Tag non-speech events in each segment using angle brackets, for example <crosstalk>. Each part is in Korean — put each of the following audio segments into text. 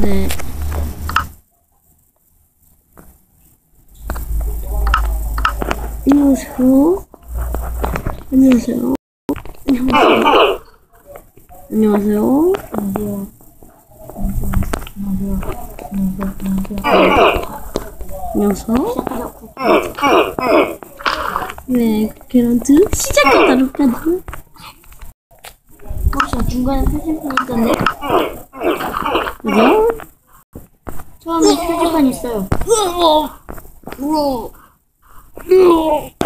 네. 안녕하세요. 안녕하세요. 안녕하세요. 안녕하세요. 안녕하세요. 안녕하세요. 네, 그런트 시작했다, 루카드. 혹시 중간에 표지판 있던데? 그죠? 처음에 표지판 있어요.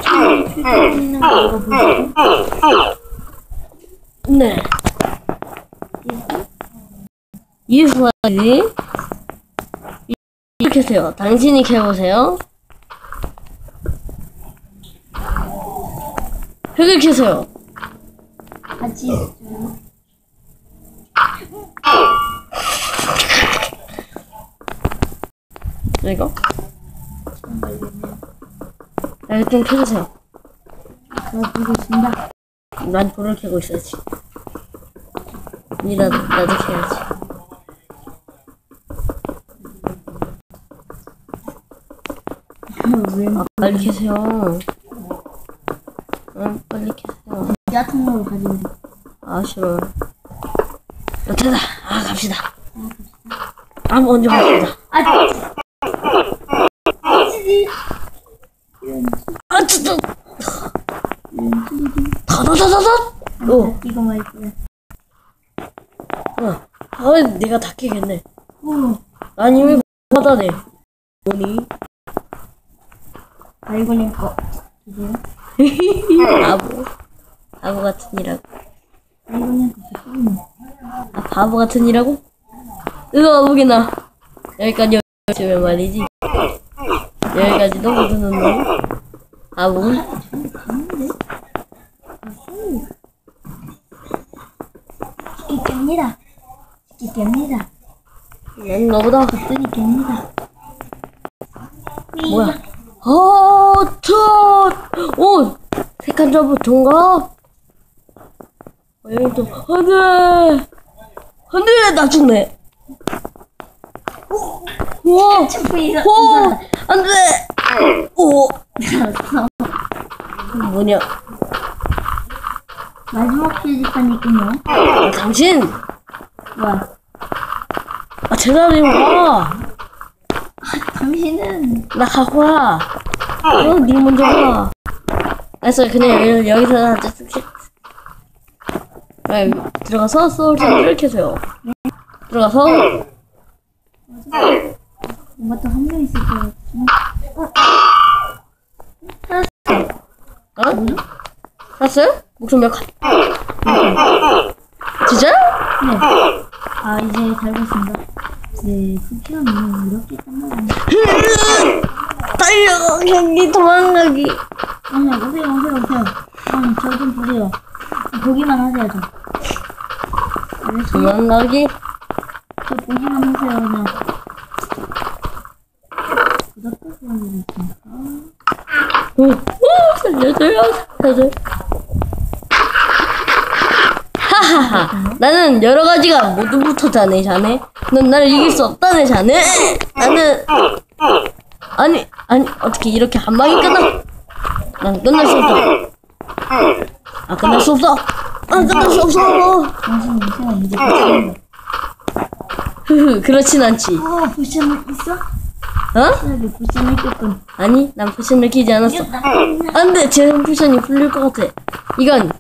처음에 표지판 있는 거 이거 보세요. 네. 이수아지 이렇게 해요. 당신이 캐보세요. 벽을 캐세요. 같이 있어요. 이거? 네, 좀 캐주세요. 저 보고 있습니다. 난 돌을 캐고 있어야지. 니라도 나도 캐야지. 왜 아, 빨리 캐세요. 응, 빨리 캐세요. 야통으로 가지고 있어. 아, 싫어. 여태다. 아, 갑시다. 아, 먼저 갑시다. 아, 아, 진짜. 다다다다다. 오, 이거 말이야. 어. 아, 내가 다 캐겠네. 오, 아니, 왜 바다네. 뭐니? 알고님 거. 주세요. <laughs> 바보. 바보 같으니라고. 알고님 거 주세요. 아, 바보 같으니라고? 으아, 무기나. 여기까지 오시면 말이지. 여기까지도 모르는 아, 뭘? 시키깹니다. 치킨 깹니다. 넌 너보다 갑자기 깹니다. 뭐야? 어, 저, 오, 세칸 점프 좋은가? 어, 여기 또, 안 돼! 안 돼! 나 죽네! 우와! 점프이다. 안 돼! 오! <laughs> 뭐냐? 마지막 표지판 있군요. 아, 당신! 와, 아, 제자리 와! 당신은 나 가고 와! 어, 니 먼저 와! 알았어, 그냥 여기- 여기서 하자. 네, 들어가서 소울을 세요. 들어가서, 뭔가 또한명 있을 것 같은데. 어? 봤어요? 목숨 몇 칸? 진짜? 네. 아, 이제 달렸습니다. 네, 쿠키는 이렇게 끝나가네. 달려! 경기 도망가기! 아니, 오세요, 오세요, 오세요. 아니, 저좀 보세요. 보기만 하세요, 저. 알겠어요? 도망가기? 저 보기만 하세요, 그냥. 구독과 있습니다. 오, 오, 살려줘요, 살려줘요. 하하하. <laughs> 나는 여러 가지가 모두 붙었다네, 자네. 넌 나를 이길 수 없다네, 자네. 나는, 아니, 아니, 어떻게 이렇게 한 방에 끝나? 난 끝날 수 없다. 아, 끝날 수 없어. 아, 끝날 수 없어. 당신 인생은 이제. 흐흐, 그렇진 않지. 어, 포션 있어? 어? 여기 포션 있겠군. 아니, 난 포션을 끼지 않았어. 안 돼! 제 포션이 풀릴 것 같아. 이건,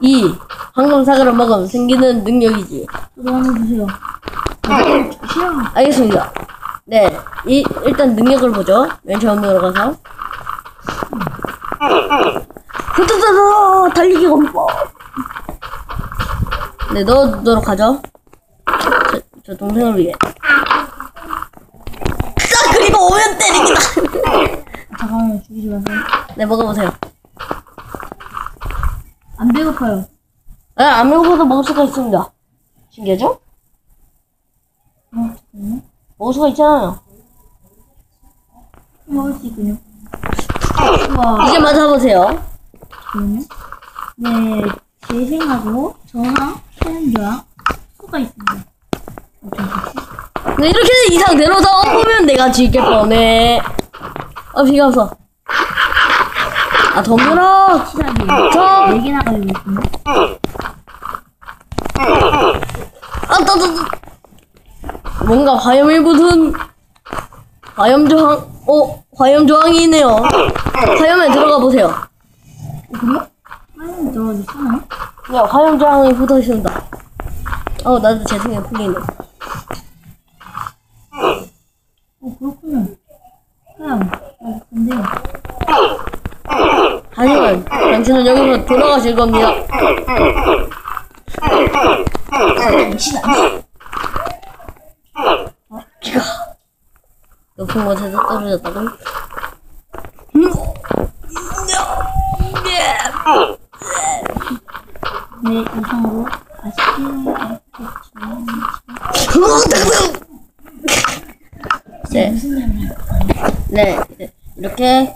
이, 황금사과를 먹으면 생기는 능력이지. 저도 하나 주세요. 아, 싫어. 알겠습니다. 네, 이, 일단 능력을 보죠. 맨 처음으로 가서. 후두두두! 달리기 공법! 네, 넣어두도록 하죠. 저, 저 동생을 위해. 딱 그리고 오면 때리기다! 잠깐만요, 죽이지 마세요. 네, 먹어보세요. 안 배고파요. 네, 안 먹어도 먹을 수가 있습니다. 신기하죠? 먹을 수가 있잖아요. 먹을 수 있군요. 우와, 이제 맞아 보세요. 잠깐만요. 네, 재생하고 저항, 체온 저항, 수가 있습니다. 어떤 거지? 근데 이렇게 이 상태로 싸워보면 내가 지게 뻔해. 아, 비가 없어. 아, 덤벼라. 시작이 저, 네 개나 걸리고 있는데. 아, 따, 따, 따. 뭔가 화염이 묻은 화염 저항, 어, 화염 저항이 있네요. 화염에 들어가 보세요. 어? 화염 들어가지 쓰나요? 야, 화염 저항이 붙어 있습니다. 어, 나도 재생에 풀리네. 어, 그렇군요. 화염. 아, 근데, 하지만 당신은 여기서 돌아가실 겁니다. 시간. 기가 높은 곳에서 떨어졌다고? 네, 이상으로. 네? 네, 네. 이렇게